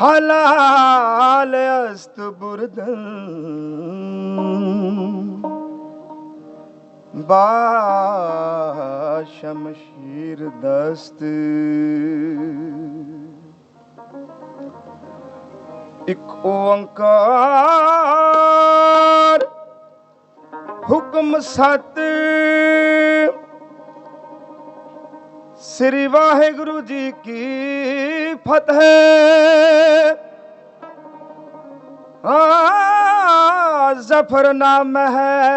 ਹਲਾਲ ਅਸਤ ਬੁਰਦਨ ਬਾ ਸ਼ਮਸ਼ੀਰ ਦਸਤ। ਇਕ ਓੰਕਾਰ ਹੁਕਮ ਸਤ। ਸ੍ਰੀ ਵਾਹਿਗੁਰੂ ਜੀ ਕੀ ਫਤਿਹ। ਆ ਜ਼ਫਰਨਾਮ ਹੈ।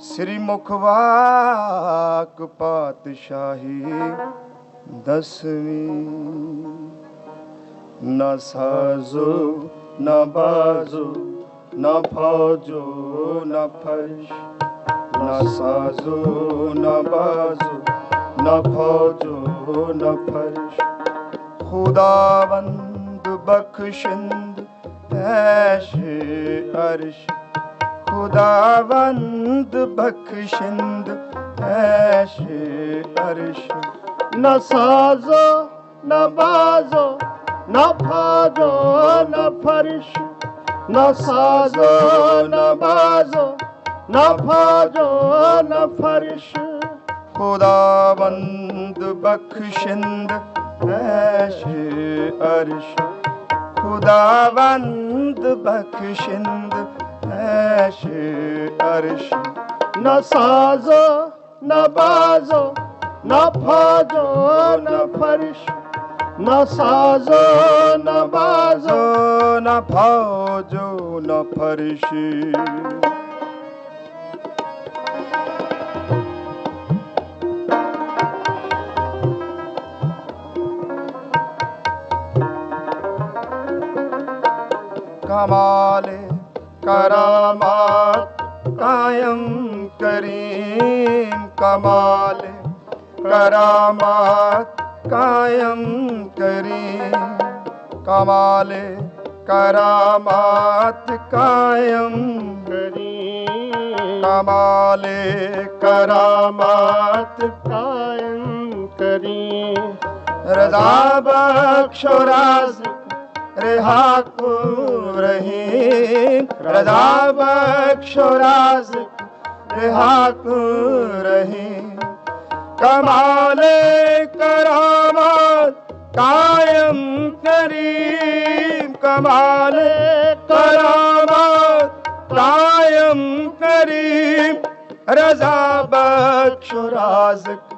ਸ੍ਰੀ ਮੁਖਵਾਕ ਪਾਤਸ਼ਾਹੀ ਦਸਵੀਂ। ਨਾ ਸਾਜ਼ੋ, ਨਾ ਬਾਜ਼ੋ, ਨਾ ਫੌਜੋ, ਨਾ ਫਰਸ਼। न साजो न बाजो नो नुदा अर्श। हरिषु वन्द बख्शिन्देशे अर्श। न साजो न बाजो न फाजो न फर्श। न साजो न बाजो। ਨਾ ਫਾਜੋ ਨਾ ਫਰਸ਼ ਖੁਦਾਵੰਦ ਬਖਸ਼ਿੰਦ ਐਸ਼ ਅਰਸ਼ ਖੁਦਾਵੰਦ ਬਖਸ਼ਿੰਦ ਐਸ਼ ਅਰਸ਼ ਨਾ ਸਾਜ਼ੋ ਨਾ ਬਾਜ਼ੋ ਨਾ ਫਾਜੋ ਨਾ ਫਰਸ਼ ਨਾ ਸਾਜ਼ੋ ਨਾ ਬਾਜ਼ੋ ਨਾ ਫੌਜੋ ਨਾ ਫਰਸ਼ੀ कमाल करामात कायम करीम कमाल करामात कायम करीम कमाल करामात कायम करीम कमाल करामात कायम करीम रजा बख्शो राज़ رها کو رحیم رضا بخش و راز رها کو رحیم کمال کرامات قائم کریم کمال کرامات قائم کریم رضا بخش و رازق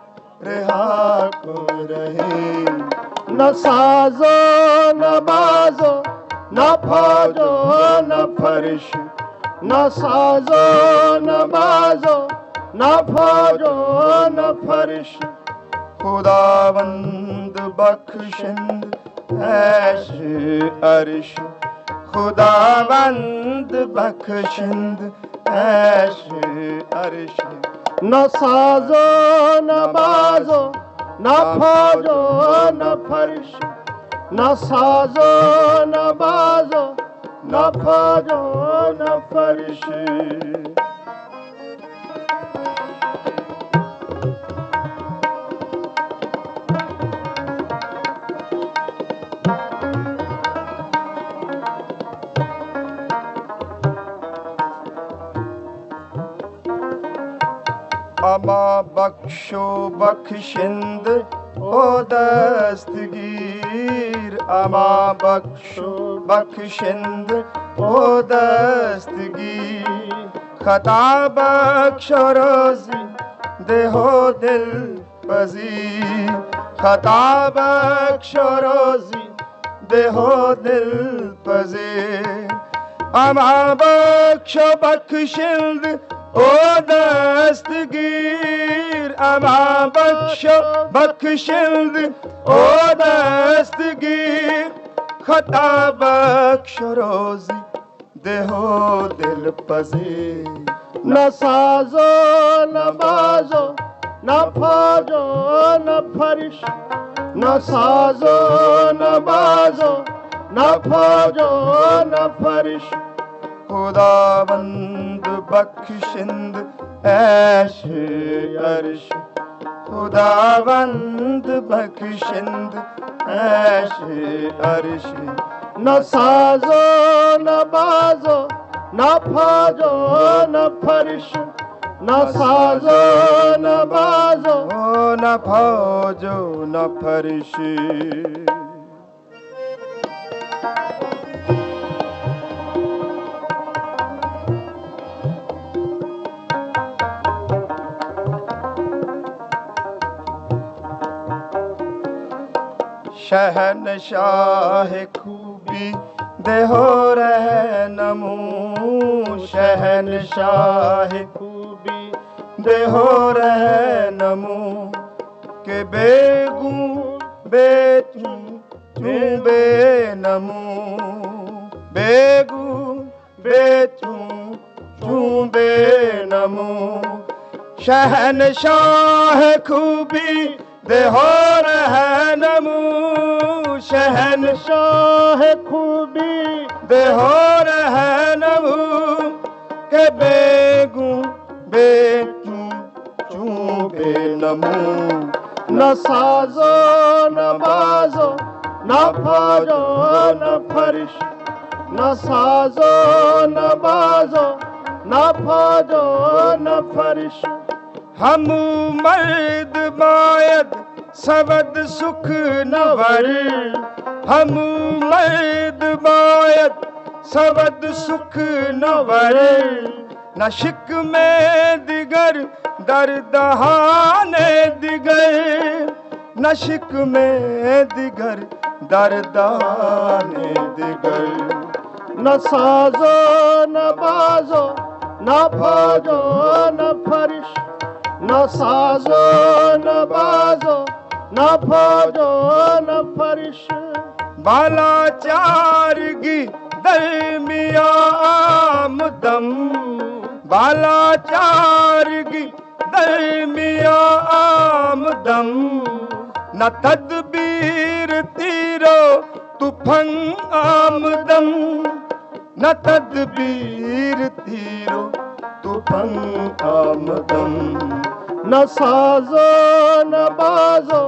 رہا کو رحیم نہ سازو نہ न फौजो न फर्श न साजो न बाजो न फौजो न फर्श खुदावंद बख्शिंद ऐश अरश खुदावंद बख्शिंद ऐश अरश न साजो न बाजो न फौजो न फर्श न साजो न बाजो न फौजो न फर्श अमा बख्शो बख्शिंद ओ दस्तगीर अमा ਅਮਾ ਬਖਸ਼ੋ ਬਖਸ਼ਿੰਦ ਉਹ ਦਸਤਗੀ ਖਤਾ ਬਖਸ਼ ਰੋਜ਼ੀ ਦੇਹੋ ਦਿਲ ਪਜ਼ੀ ਖਤਾ ਬਖਸ਼ੋ ਰੋਜ਼ੀ ਦੇਹੋ ਦਿਲ ਪਜ਼ੀ ਅਮਾ ਬਖਸ਼ੋ ਬਖਸ਼ਿੰਦ O destgir ama bakşa bakşıldı O destgir خطا بخش روزی دهو دل پذیر نسازو نبازو نپازو نفرش نسازو نبازو نپازو نفرش خدا بند ਬਖਸ਼ਿੰਦ, ਐਸ਼ ਅਰਸ਼ ਖੁਦਾਵੰਦ ਬਖਸ਼ਿੰਦ, ਐਸ਼ ਅਰਸ਼ ਨਾ ਸਾਜ਼ੋ, ਨਾ ਬਾਜ਼ੋ, ਨਾ ਫਾਜ਼ੋ, ਨਾ ਫਰਸ਼। ਨਾ ਸਾਜ਼ੋ, ਨਾ ਬਾਜ਼ੋ। ਨਾ ਫੌਜੋ, ਨਾ ਫਰਸ਼। शहनशाह खूबी देहो रह नमू शहनशाह खूबी देहो रह नमू के बेगू बेचू चू बे नमू बेगू बेचू चू बे नमू शहनशाह खूबी रह नमू शहनशाह खूबी। देहो रह नमू बे नमू। न साजो न बाजो फाजो न फरिश। न साजो न बाजो न फाजो न फरिश हम मर्द बायद सबद सुख नवर हम मर्द बायद सबद सुख नवर नशिक में दिगर दरदहाने दिगर। नशिक में दिगर दरदाने दिगर। न साजो न बाजो न फाजो न फरिश न साजो न बाजो न फाजो न फरिश बालाचार गी दरमिया आमदम बालाचार गी दरमिया आमदम न तदबीर तीरो तुफंग आमदम न तदबीर तीरो तुफंग आमदम न साजो न बाजो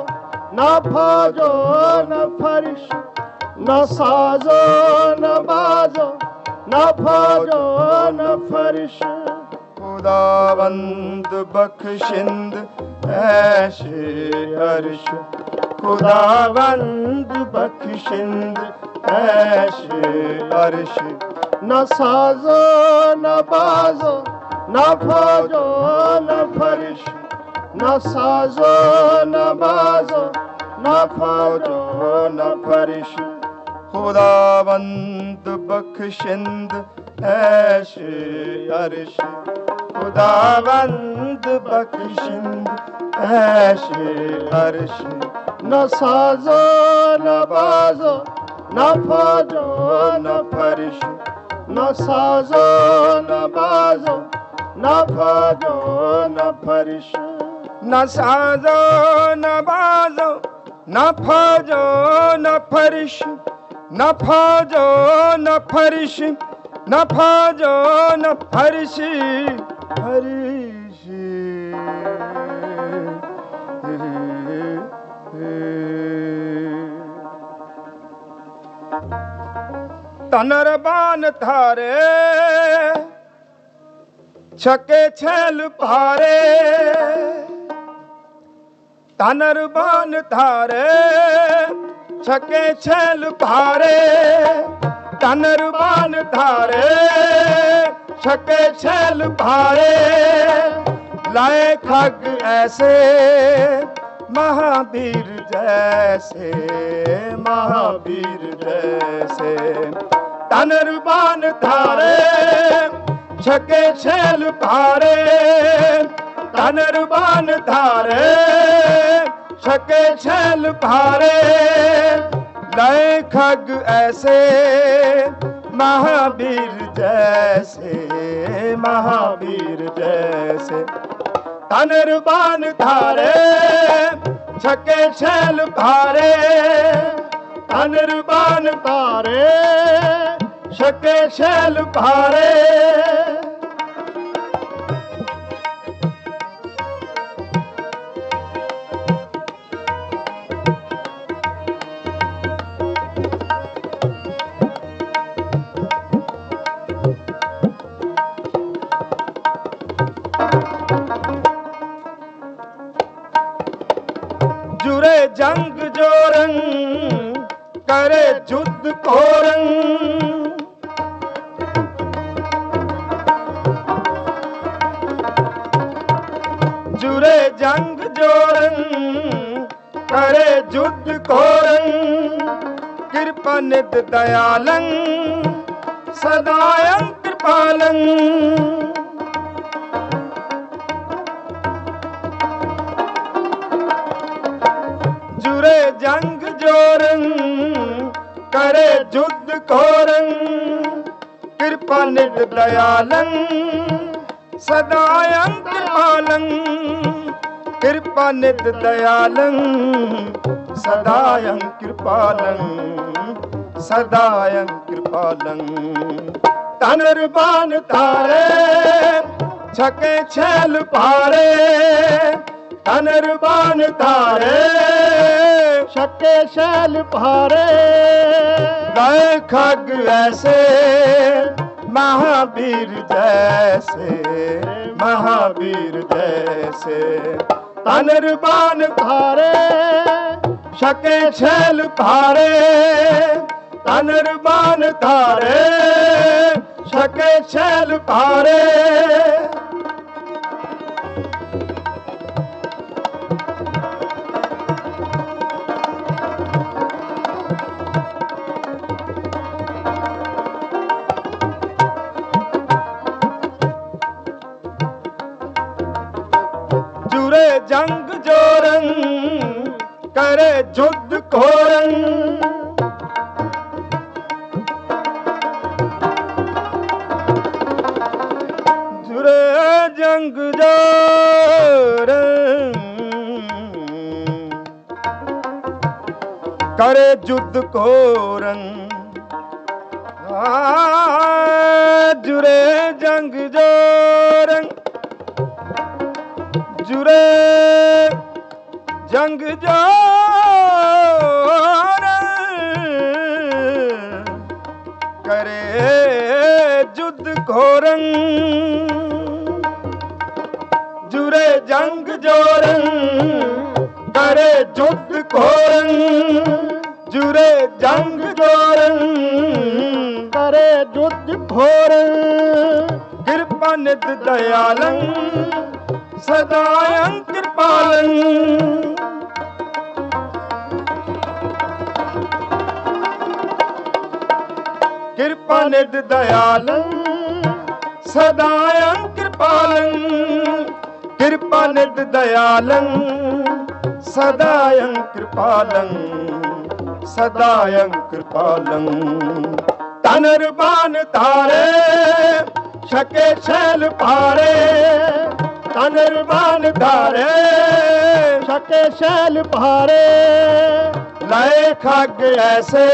न फाजो न फरिश न साजो न बाजो न फाजो न फरिश खुदावंद बख्शिंद ऐश हर्ष खुदावंद बख्शिंद ऐश हर्ष न साजो न बाजो न फाजो न फरिश न साजो न बाजो न फाजो न फरिश खुदावंद बख्शिंद ऐश अरश खुदावंद बख्शिंद ऐश अरश न साजो न बाजो न फाजो न फरिश न साजो न बाजो न फाजो न फरिश न साजो न बाजो न फाजो न फरिश न फाजो न फरिश न फाजो न फरिश फरिश। तनर बान थारे छके छल पारे ਤਨ ਰਬਾਨ ਧਾਰੇ, ਛਕੇ ਛਲ ਭਾਰੇ। ਤਨ ਰਬਾਨ ਧਾਰੇ, ਛਕੇ ਛਲ ਭਾਰੇ। ਲਾਏ ਖਗ ਐਸੇ ਮਹਾਵੀਰ ਜੈਸੇ ਮਹਾਵੀਰ ਜੈਸੇ। ਤਨ ਰਬਾਨ ਧਾਰੇ, ਛਕੇ ਛਲ ਭਾਰੇ। ਧਨ ਰਬਾਨ ਧਾਰੇ, ਛਕੇ ਛਲ ਭਾਰੇ। ਲੈ ਖਗ ਐਸੇ, ਮਹਾਬੀਰ ਜੈਸੇ ਮਹਾਬੀਰ ਜੈਸੇ। ਧਨ ਰਬਾਨ ਧਾਰੇ, ਛਕੇ ਛਲ ਭਾਰੇ। ਧਨ ਰਬਾਨ ਧਾਰੇ, ਛਕੇ ਛਲ ਭਾਰੇ। ਨਿਤ ਦਇਆਲੰ ਸਦਾਯੰ ਕਿਰਪਾਲੰ ਜੁਰੇ ਜੰਗ ਜੋਰੰ ਕਰੇ ਜੁਦ ਕੋਰੰ ਕਿਰਪਾ ਨਿਤ ਦਇਆਲੰ ਸਦਾਯੰ ਕਿਰਪਾਲੰ ਕਿਰਪਾ ਨਿਤ ਦਇਆਲੰ ਸਦਾਯੰ ਕਿਰਪਾਲੰ ਸਦਾਯੰ ਕਿਰਪਾਲੰ ਤਨਰਬਾਨ ਤਾਰੇ ਛਕੇ ਛੇਲ ਪਾਰੇ ਤਨਰਬਾਨ ਤਾਰੇ ਛੱਕੇ ਸ਼ੈਲ ਭਾਰੇ। ਗਏ ਖਗ ਐਸੇ ਮਹਾਵੀਰ ਜੈਸੇ ਮਹਾਵੀਰ ਜੈਸੇ। ਤਨਰਬਾਨ ਭਾਰੇ ਛਕੇ ਛੇਲ ਪਾਰੇ ਤਨਰਬਾਨ ਤਾਰੇ ਛਕੇ ਛੇਲ ਪਾਰੇ ਕਰੇ ਜੁਦ ਕੋਰੰ ਆ ਜੁਰੇ ਜੰਗ ਜੋਰੰ ਜੁਰੇ ਜੰਗ ਜੋਰ ਕਰੇ ਜੁਦ ਘੋਰੰ ਜੁਰੇ ਜੰਗ ਜੋਰੰ ਕਰੇ ਜੁਦ ਘੋਰੰ ਜੁਰੇ ਜੰਗ ਜੋਰੰ ਕਰੇ ਜੁਦ ਭੋਰ ਕਿਰਪਾ ਨਿਤ ਦਇਆਲੰ ਸਦਾਯੰ ਕਿਰਪਾਲੰ ਕਿਰਪਾ ਨਿਤ ਦਇਆਲੰ ਸਦਾਯੰ ਕਿਰਪਾਲੰ ਕਿਰਪਾ ਨਿਤ ਦਇਆਲੰ ਸਦਾਯੰ ਕਿਰਪਾਲੰ ਸਦਾਯੰ ਕਿਰਪਾਲੰ। ਤਨਰਬਾਨ ਤਾਰੇ ਛਕੇ ਛੇਲ ਪਾਰੇ ਤਨਰਬਾਨ ਧਾਰੇ, ਛਕੇ ਸ਼ੈਲ ਭਾਰੇ। ਲਏ ਖੱਗ ਐਸੇ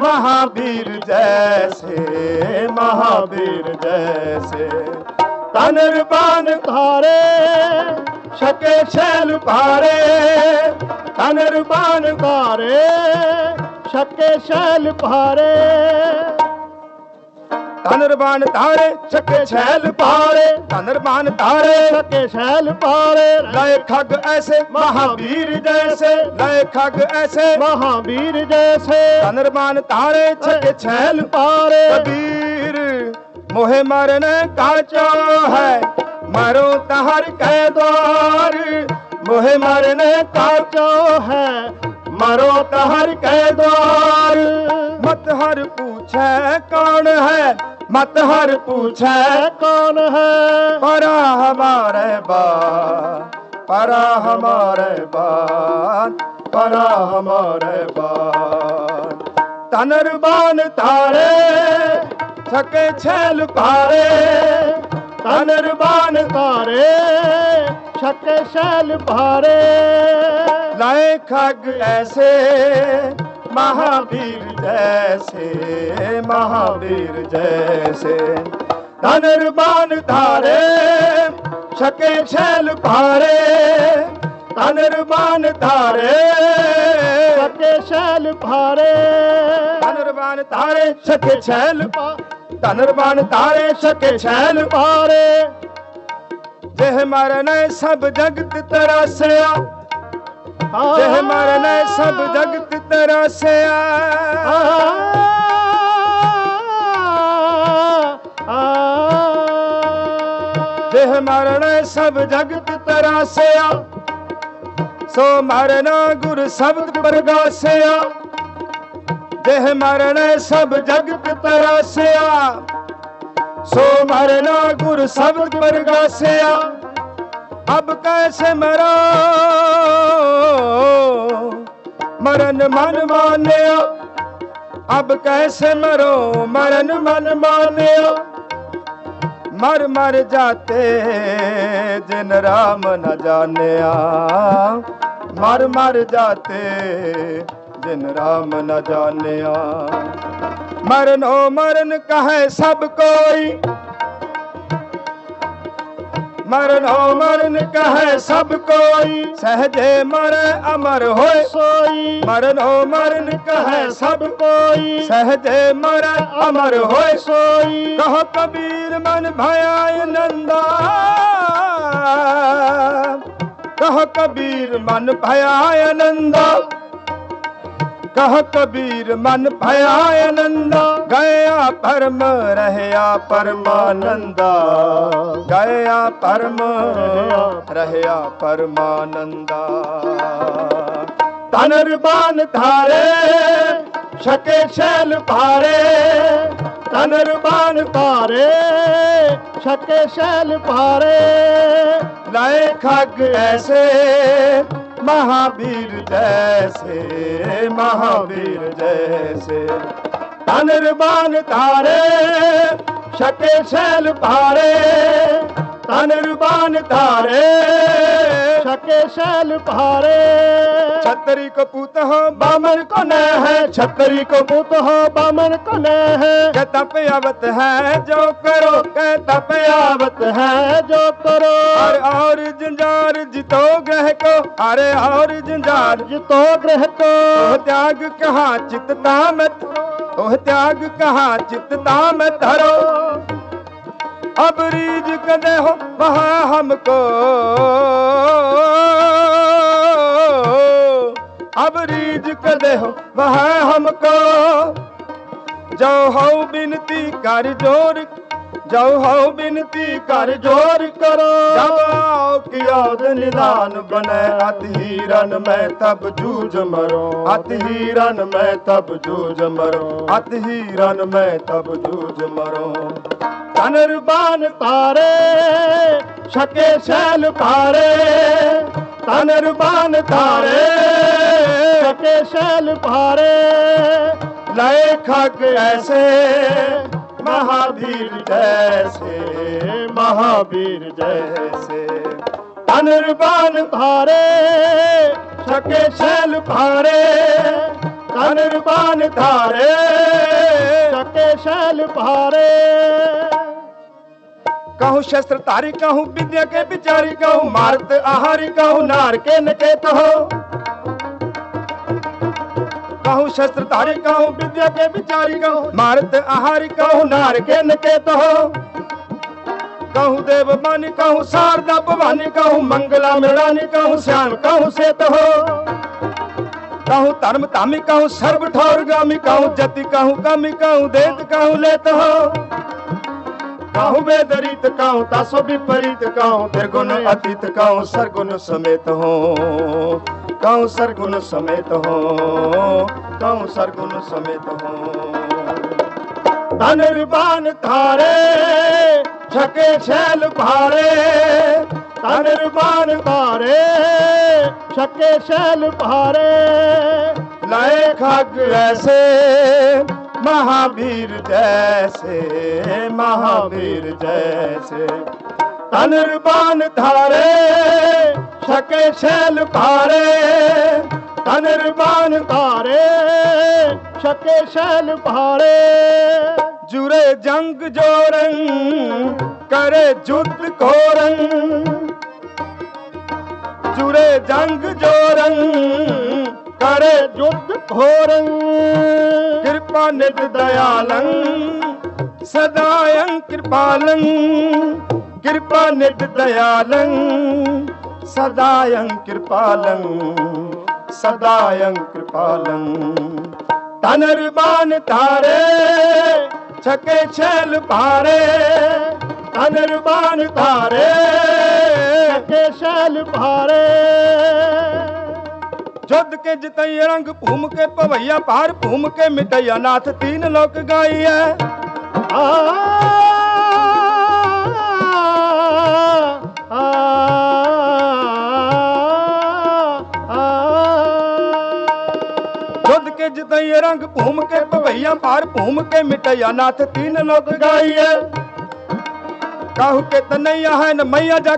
ਮਹਾਵੀਰ ਜੈਸੇ ਮਹਾਵੀਰ ਜੈਸੇ। ਤਨ ਰਬਾਨ ਧਾਰੇ ਛਕੇ ਸ਼ੈਲ ਭਾਰੇ। ਤਨ ਰਬਾਨ ਭਾਰੇ, ਛਕੇ ਸ਼ੈਲ ਭਾਰੇ। ਤਨ ਧਾਰੇ, ਛਕੇ ਸ਼ੈਲ ਪਾਰੇ ਤਨ ਰਬਾਨ ਧਾਰੇ, ਛਕੇ ਸ਼ੈਲ ਭਾਰੇ। ਲੈ ਖੱਗ ਐਸੇ ਮਹਾਵੀਰ ਜੈਸੇ, ਲੈ ਖੱਗ ਐਸੇ ਮਹਾਵੀਰ ਜੈਸੇ। ਤਨ ਰਬਾਨ ਧਾਰੇ, ਛਕੇ ਸ਼ੈਲ ਪਾਰੇ ਕਬੀਰ मोहे मरने काचो है मरो तहर के द्वार मोहे मरने काचो है मरो तहर के द्वार मत हर पूछे कौन है मत हर पूछे कौन है परा हमारे बा परा हमारे बा परा हमारे बा तनरबान तारे ਸਕੇ ਛੈਲ ਭਾਰੇ ਤਨ ਰਬਾਨ ਤਾਰੇ, ਛਕੇ ਛੈਲ ਭਾਰੇ। ਲਾਏ ਖਗ ਐਸੇ ਮਹਾਵੀਰ ਜੈਸੇ ਮਹਾਵੀਰ ਜੈਸੇ। ਤਨ ਰਬਾਨ ਤਾਰੇ, ਛਕੇ ਛੈਲ ਭਾਰੇ ਤਨ ਰਬਾਨ ਤਾਰੇ ਸਕੇ ਛੈਲ ਭਾਰੇ। ਤਨ ਰਬਾਨ ਤਾਰੇ ਸਕੇ ਛੈਲ ਭਾਰੇ ਤਨਰਬਾਨ ਤਾਰੇ ਛਕੇ ਛੈਲ ਭਾਰੇ ਜਿਹ ਮਰਨੇ ਸਭ ਜਗਤ ਤਰਾਸਿਆ। ਸਭ ਜਗਤ ਤਰਸਿਆ। ਦੇਹ ਮਰਨ ਸਭ ਜਗਤ ਤਰਾਸਿਆ। ਸੋ ਮਰਨਾ ਗੁਰ ਸ਼ਬਦ ਪ੍ਰਗਾਸਿਆ। ਦੇਹ ਮਰਨ ਸਭ ਜਗਤ ਤਰਾਸਿਆ, ਸੋ ਮਰਨਾ ਗੁਰ ਸ਼ਬਦ ਪ੍ਰਗਾਸਿਆ। ਅਬ ਕੈਸੇ ਮਰੋ? ਮਰਨ ਮਨ ਮਾਨਿਆ, ਅਬ ਕੈਸੇ ਮਰੋ? ਮਰਨ ਮਨ ਮਾਨਿਆ। ਮਰ ਮਰ ਜਾਤੇ ਜਿਨ ਰਾਮ ਨ ਜਾਣਿਆ, ਮਰ ਮਰ ਜਾਤੇ ਜਿਨ ਰਾਮ ਨ ਜਾਣਿਆ। ਮਰਨੋ ਮਰਨ ਕਹੈ ਸਭ ਕੋਈ। ਮਰਨੋ ਮਰਨ ਕਹੈ ਸਭ ਕੋਈ। ਸਹਜੇ ਮਰ ਅਮਰ ਹੋਏ ਸੋਈ। ਮਰਨੋ ਮਰਨ ਕਹੈ ਸਭ ਕੋਈ। ਸਹਜੇ ਮਰ ਅਮਰ ਹੋਏ ਸੋਈ। ਕਹ ਕਬੀਰ ਮਨ ਭਇਆ ਨੰਦਾ। ਕਹ ਕਬੀਰ ਮਨ ਭਇਆ ਆਨੰਦਾ ਕਹ ਕਬੀਰ, ਮਨ ਭਇਆ ਆਨੰਦਾ। ਗਿਆ ਪਰਮ, ਰਹਿਆ ਪਰਮਾਨੰਦਾ। ਗਿਆ ਪਰਮ, ਰਹਿਆ ਪਰਮਾਨੰਦਾ। ਤਨਰ ਬਾਨ ਧਾਰੇ, ਛਕੇ ਸ਼ੈਲ ਭਾਰੇ। ਤਨਰ ਬਾਨ ਤਾਰੇ ਛਕੇ ਸ਼ੈਲ ਭਾਰੇ। ਲਾਏ ਖੱਗ ਐਸੇ ਮਹਾਵੀਰ ਜੈਸੇ ਮਹਾਵੀਰ ਜੈਸੇ ਤਨਰ ਬਾਨ ਤਾਰੇ ਛਕੇ ਸ਼ੈਲ ਤਨ ਰੁਬਾਨ ਧਾਰੇ ਛਕੇ ਸ਼ੈਲ ਭਾਰੇ। ਛਤਰੀ ਕਪੂਤ ਹੋ ਬਾਮਨ ਕੋ ਨੈ ਹੈ। ਛਤਰੀ ਕਪੂਤ ਹੋ ਬਾਮਨ ਕੋ ਨੈ ਹੈ। ਕਹ ਤਪ ਆਵਤ ਹੈ ਜੋ ਕਰੋ ਕਹ ਤਪ ਆਵਤ ਹੈ। ਜੋ ਕਰੋ। ਹਰ ਔਰ ਜੰਜਾਰ ਜਿਤੋ ਗ੍ਰਹਿ ਕੋ ਹਰ ਔਰ ਜੰਜਾਰ ਜਿਤੋ ਗ੍ਰਹਿ ਕੋ। ਤਿਆਗ ਕਹਾ ਚਿਤ ਤਾ ਮਤ ਉਹ ਤਿਆਗ ਕਹਾ ਚਿਤ ਤਾ ਮਤ ਧਰੋ। अब रीज कदे हो वहाँ हमको अब रीज कदे हो वहाँ हमको जो हो बिनती कर जोर जो हो बिनती कर जोर करो जब आओ कि याद निदान बने अति हीरन में तब जूझ मरो अति हीरन में तब जूझ मरो अति हीरन में तब जूझ मरो ਤਨਰਬਾਨ ਤਾਰੇ ਛਕੇ ਸ਼ੈਲ ਪਾਰੇ ਧਨ ਤਾਰੇ ਛਕੇ ਸ਼ੈਲ ਪਾਰੇ ਲਏ ਖਗ ਐਸੇ ਮਹਾਵੀਰ ਜੈਸੇ ਮਹਾਵੀਰ ਜੈਸੇ। ਧਨ ਰਬਾਨ ਤਾਰੇ ਛਕੇ ਸ਼ੈਲ ਪਾਰੇ ਧਨ ਤਾਰੇ ਛਕੇ ਸ਼ੈਲ ਪਾਰੇ कहूँ शस्त्र तारी कहूँ विद्या के विचारी कहूँ मारत आहारी कहूँ नार के नकेत हो कहूँ शस्त्र तारी कहूँ विद्या के विचारी कहूँ मारत आहारी कहूँ नार के नकेत हो कहूँ देव मानी कहूँ शारदा भवानी कहूँ मंगला मृणानी कहूँ श्याम कहूँ सेत हो कहूँ धर्म धामी कहूँ सर्व ठौर गामी कहूँ जति कहूँ कमी कहूँ देत कहूँ लेत हो कहु बेदरित कहु तासो विपरीत कहु निर्गुण अतीत कहु सरगुण समेत हो कहु सरगुण समेत हो कहु सरगुण समेत हो धनुर्बान थारे छके छैल भारे धनुर्बान थारे छके छैल भारे लय खग ऐसे महावीर जैसे महावीर जैसे धनुर्बान धारे शके शैल पारे धनुर्बान धारे शके शैल पारे जुरे जंग जोरंग करे जुत कोरंग जुरे जंग जोरंग करे जुत कोरंग ਕਿਰਪਾ ਨਿਤ ਦਇਆਲੰ, ਸਦਾਇੰ ਕਿਰਪਾਲੰ, ਕਿਰਪਾ ਨਿਤ ਦਇਆਲੰ, ਸਦਾਇੰ ਕਿਰਪਾਲੰ ਸਦਾਇੰ ਕਿਰਪਾਲੰ। ਤਨ ਰਬਾਨ ਧਾਰੇ, ਛਕੇ ਛੇਲ ਭਾਰੇ ਤਨ ਰਬਾਨ ਤਾਰੇ ਛਕੇ ਛੇਲ ਭਾਰੇ। ਜੁੱਧ ਕੇ ਜਿਤਈ ਰੰਗ ਭੂਮ ਕੇ ਭਵਈਆ ਭਾਰ ਭੂਮ ਕੇ ਮਿਟਈਆ ਨਾਥ ਤੀਨ ਲੋਕ ਗਾਈ ਹੈ ਆ ਆ ਜੁੱਧ ਕੇ ਜਿਤਈ ਰੰਗ ਭੂਮ ਕੇ ਭਵਈਆ ਭਾਰ ਭੂਮ ਕੇ ਮਿਟਈਆ ਨਾਥ ਤੀਨ ਲੋਕ ਗਾਈ ਹੈ ਕਾਹੂ ਕੇ ਤਨਈਆ ਹੈ ਨ ਮਈਆ ਜਾ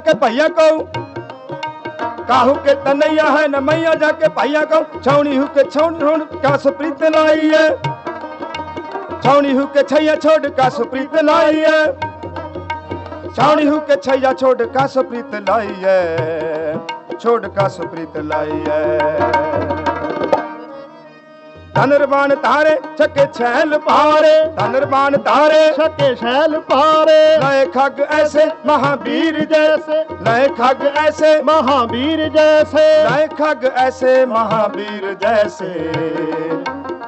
ਕੇ ਭਈਆ ਕਹੂ ਕਾਹੂ ਕੇ ਤਨਈਆ ਹੈ ਨ ਮਈਆ ਜਾ ਕੇ ਭਈਆ ਕਹੂ ਛਾਉਣੀ ਹੂ ਕੇ ਛਾਉਣ ਹੁਣ ਕਸ ਪ੍ਰੀਤ ਲਾਈ ਹੈ ਛਾਉਣੀ ਹੂ ਕੇ ਛਈਆ ਛੋੜ ਕਸ ਪ੍ਰੀਤ ਲਾਈ ਹੈ ਛਾਉਣੀ ਹੂ ਕੇ ਛਈਆ ਛੋੜ ਕਸ ਪ੍ਰੀਤ ਲਾਈ ਹੈ ਛੋੜ ਕਸ ਪ੍ਰੀਤ ਲਾਈ ਹੈ ਧਨਰਬਾਨ ਤਾਰੇ ਛਕੇ ਛੈਲ ਪਾਰੇ ਧਨਰਬਾਨ ਤਾਰੇ ਛਕੇ ਸ਼ੈਲ ਪਾਰੇ ਲਏ ਖੱਗ ਐਸੇ ਮਹਾਵੀਰ ਜੈਸੇ। ਲਏ ਖੱਗ ਐਸੇ ਮਹਾਵੀਰ ਜੈਸੇ। ਲਏ ਖੱਗ ਐਸੇ ਮਹਾਵੀਰ ਜੈਸੇ।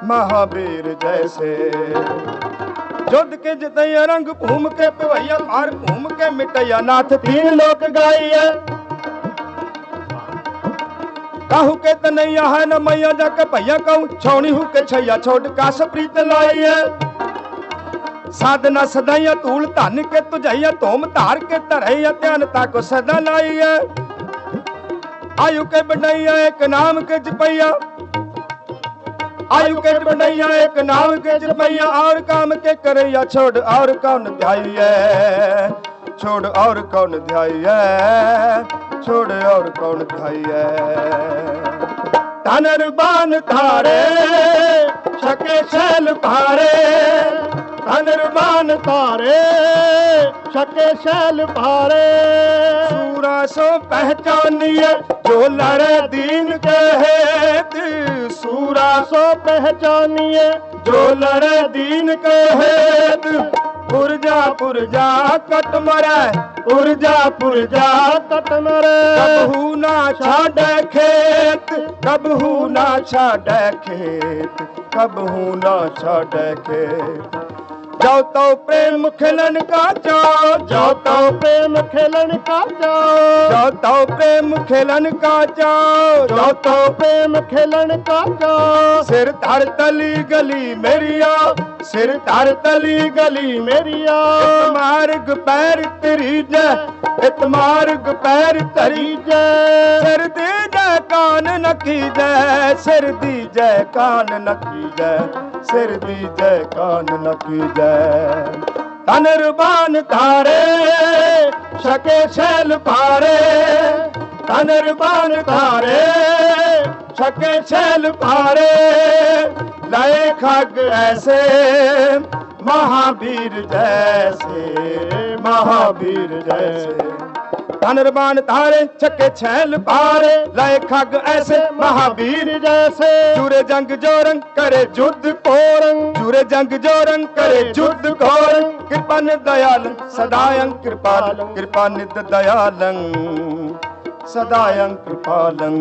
ਮਹਾਵੀਰ ਜੈਸੇ। ਜੁੱਧ ਕੇ ਜਿਤਈ ਰੰਗ ਭੂਮ ਕੇ ਭਵਈਆ ਮਾਰ ਭੂਮ ਕੇ ਮਿਟਈਆ ਨਾਥ ਤੀਨ ਲੋਕ ਗਾਈ कहू के त नैया है न मैया जाके भैया कहूँ छौनी हु के छैया छोड़ का प्रीत लाई है साधना सदैया धूल धन के तुझैया धोम धार के तरैया ध्यान ताको सदा लाई है आयु के बनैया एक नाम के जपैया आयु के बनैया एक नाम के जपैया और काम के करैया छोड़ और कौन ध्याई है छोड़ और कौन ध्याइए छोड़ और कौन ध्याइए धनर बान थारे छके शैल भारे धनर बान तारे छके शैल भारे सूरा सो पहचानिए जो लड़े दीन के हेत सूरा सो पहचानिए जो लड़े दीन के हेत ਉਰਜਾ ਪੁਰਜਾ ਤਤ ਮਰੈ ਉਰਜਾ ਪੁਰਜਾ ਕਟ ਮਰੈ। ਕਬਹੂ ਨਾ ਛਾੜੈ ਖੇਤ, ਕਬਹੂ ਨਾ ਛਾੜੈ ਖੇਤ, ਕਬਹੂ ਨਾ ਛਾੜੈ ਖੇਤ। जाओ तो प्रेम खिलन का जाओ जाओ तो प्रेम खिलन का जाओ जाओ तो प्रेम खिलन का जाओ जाओ तो प्रेम खिलन का जाओ सिर धर तली गली मेरिया सिर धर तली गली मेरिया मार्ग पैर तेरी जय इत मार्ग पैर तेरी जय सिर दी जय कान नकी जय सिर दी जय कान नकी जय सिर दी जय कान नकी जय ਜੈ ਤਨਰਬਾਨ ਧਾਰੇ, ਛਕੇ ਸ਼ੈਲ ਭਾਰੇ। ਤਨਰਬਾਨ ਧਾਰੇ, ਛਕੇ ਸ਼ੈਲ ਭਾਰੇ। ਲਏ ਖੱਗ ਐਸੇ ਮਹਾਵੀਰ ਜੈਸੇ ਮਹਾਵੀਰ ਜੈਸੇ। ਧਨਰਬਾਨ ਧਾਰੇ, ਛੱਕੇ ਛੈਲ ਪਾਰੇ। ਲਏ ਖੱਗ ਐਸੇ ਮਹਾਵੀਰ ਜੈਸੇ। ਜੁਰੇ ਜੰਗ ਜੋਰੰ ਕਰੇ ਜੁੱਧ ਕੋਰੰ ਜੁਰੇ ਜੰਗ ਜੋਰੰ ਕਰੇ ਜੁੱਧ ਕੋਰੰ ਕਿਰਪਾ ਨਿਧ ਦਇਆਲੰ ਸਦਾਯੰ ਕਿਰਪਾਲੰ, ਕਿਰਪਾ ਨਿਧ ਦਇਆਲੰ। ਸਦਾਯੰ ਕਿਰਪਾਲੰ।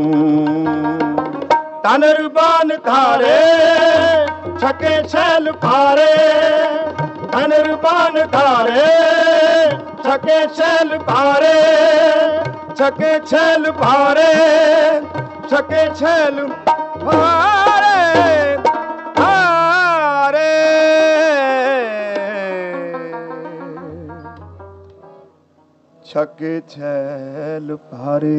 ਧਨਰਬਾਨ ਧਾਰੇ, ਛਕੇ ਛੈਲ ਪਾਰੇ। ਧਨਰਬਾਨ ਧਾਰੇ, ਛਕੇ ਛੈਲ ਭਾਰੇ, ਛਕੇ ਛੈਲ ਭਾਰੇ, ਛਕੇ ਛੈਲ ਭਾਰੇ ਭਾਰੇ। ਛਕੇ ਛੈਲ ਭਾਰੇ।